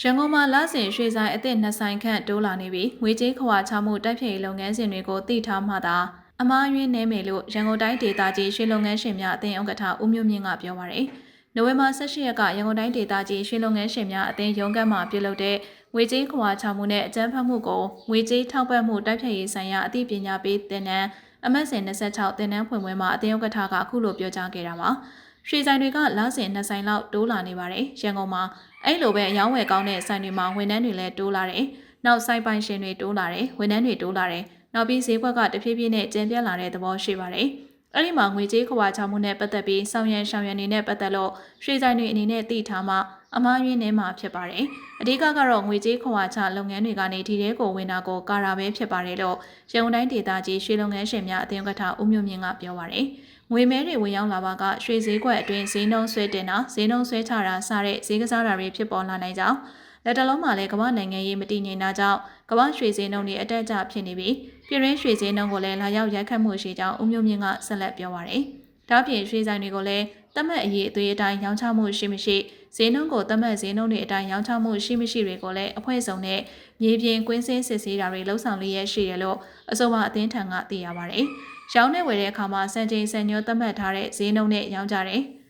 ရန်ကုန်မှာလစဉ်ရွှေဆိုင်အသစ်နှစ်ဆိုင်ခန့်တိုးလာနေပြီးငွေကြေးခွာချမှုတိုက်ဖြည့်ရေးလုပ်ငန်းစဉ်တွေကိုတည်ထားမှသာအမားယွင်းနေမယ်လို့ရန်ကုန်တိုင်းဒေသကြီးရွှေလုပ်ငန်းရှင်များအသင်းဥက္ကဋ္ဌဦးမျိုးမြင့်ကပြောပါရယ်။နိုဝင်ဘာ18ရက်ကရန်ကုန်တိုင်းဒေသကြီးရွှေလုပ်ငန်းရှင်များအသင်းရုံးခန်းမှာပြုလုပ်တဲ့ငွေကြေးခွာချမှုနဲ့အကြမ်းဖက်မှုကိုငွေကြေးထောက်ပံ့မှုတိုက်ဖြည့်ရေးဆိုင်ရာအသိပညာပေးတင်နန်းအမတ်စဉ်26တင်နန်းဖွင့်ပွဲမှာအသင်းဥက္ကဋ္ဌကအခုလိုပြောကြားခဲ့တာပါ။ ရွှေဆိုင်တွေကလစဉ်နှစ်ဆိုင်လောက်တိုးလာနေပါတယ်။ရန်ကုန်မှာအဲ့လိုပဲအယောင်းဝယ်ကောင်းတဲ့ဆိုင်တွေမှာဝန်ထမ်းတွေလည်းတိုးလာတယ်။နောက်ဆိုင်ပိုင်ရှင်တွေတိုးလာတယ်။ဝန်ထမ်းတွေတိုးလာတယ်။နောက်ပြီးဈေးကွက်ကတဖြည်းဖြည်းနဲ့ကျန်ပြတ်လာတဲ့သဘောရှိပါတယ်။ အဲ့ဒီမှာငွေကြေးခွာချမှုနဲ့ပတ်သက်ပြီးဆောင်ရန်ရှောင်ရန်နေနဲ့ပတ်သက်လို့ရွှေဆိုင်တွေအနေနဲ့သိထားမှအမှားယွင်းနေမှာဖြစ်ပါတယ်။အဓိကကတော့ငွေကြေးခွာချလုပ်ငန်းတွေကနေဒီတဲ့ကိုဝင်တာကိုကာရာပဲဖြစ်ပါတယ်လို့ရန်ကုန်တိုင်းဒေသကြီးရွှေလုပ်ငန်းရှင်များအသင်းဥက္ကဋ္ဌဦးမျိုးမြင့်ကပြောပါတယ်။ငွေမဲတွေဝင်ရောက်လာပါကရွှေဈေးကွက်အတွင်းဈေးနှုန်းဆွဲတင်တာဈေးနှုန်းဆွဲချတာစတဲ့ဈေးကစားတာတွေဖြစ်ပေါ်လာနိုင်ကြောင်း လက်တလုံးမှာလည်းကမ္ဘာနိုင်ငံရေးမတည်ငြိမ်တာကြောင့်ကမ္ဘာရွှေဈေးနှုန်းတွေအတက်အကျဖြစ်နေပြီးပြည်ရင်းရွှေဈေးနှုန်းကိုလည်းလာရောက်ရိုက်ခတ်မှုရှိကြောင်းဦးမျိုးမြင့်ကဆက်လက်ပြောပါရယ်။ဒါ့အပြင်ရွှေဆိုင်တွေကိုလည်းတတ်မှတ်အရေးအသွေးအတိုင်းရောင်းချမှုရှိမရှိဈေးနှုန်းကိုတတ်မှတ်ဈေးနှုန်းတွေအတိုင်းရောင်းချမှုရှိမရှိတွေကိုလည်းအဖွဲ့စုံနဲ့မြေပြင်ကွင်းစင်းစစ်ဆေးတာတွေလှုပ်ဆောင်လျက်ရှိရလို့အဆိုပါအသင်းထံကသိရပါရယ်။ရောင်းနေဝယ်တဲ့အခါမှာစံချိန်စံညွှန်းသတ်မှတ်ထားတဲ့ဈေးနှုန်းနဲ့ရောင်းကြတယ်။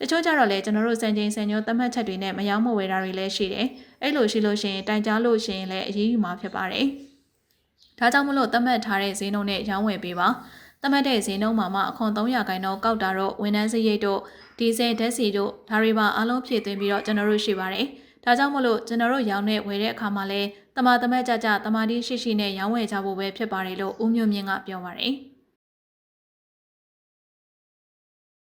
တချို့ကြတော့လေကျွန်တော်တို့စံချိန်စံညွှန်းသတ်မှတ်ချက်တွေနဲ့မရောင်းမဝယ်တာတွေလည်းရှိတယ်။အဲ့လိုရှိလို့ရှိရင်တိုင်ကြားလို့ရှိရင်လည်းအရေးယူမှာဖြစ်ပါတယ်။ဒါကြောင့်မလို့သတ်မှတ်ထားတဲ့ဈေးနှုန်းနဲ့ရောင်းဝယ်ပေးပါ။သတ်မှတ်တဲ့ဈေးနှုန်းမှာမှအခွန်300ခန့်တော့ကောက်တာတော့ဝန်ထမ်းစရိတ်တို့ဒီဇယ်ဓာတ်ဆီတို့ဒါတွေပါအလုံးဖြည့်သွင်းပြီးတော့ကျွန်တော်တို့ရှိပါတယ်။ဒါကြောင့်မလို့ကျွန်တော်တို့ရောင်းနေဝယ်တဲ့အခါမှာလည်းတမာတမတ်ကြကြတမာတိရှိရှိနဲ့ရောင်းဝယ်ကြဖို့ပဲဖြစ်ပါတယ်လို့ဦးမျိုးမြင့်ကပြောပါတယ်။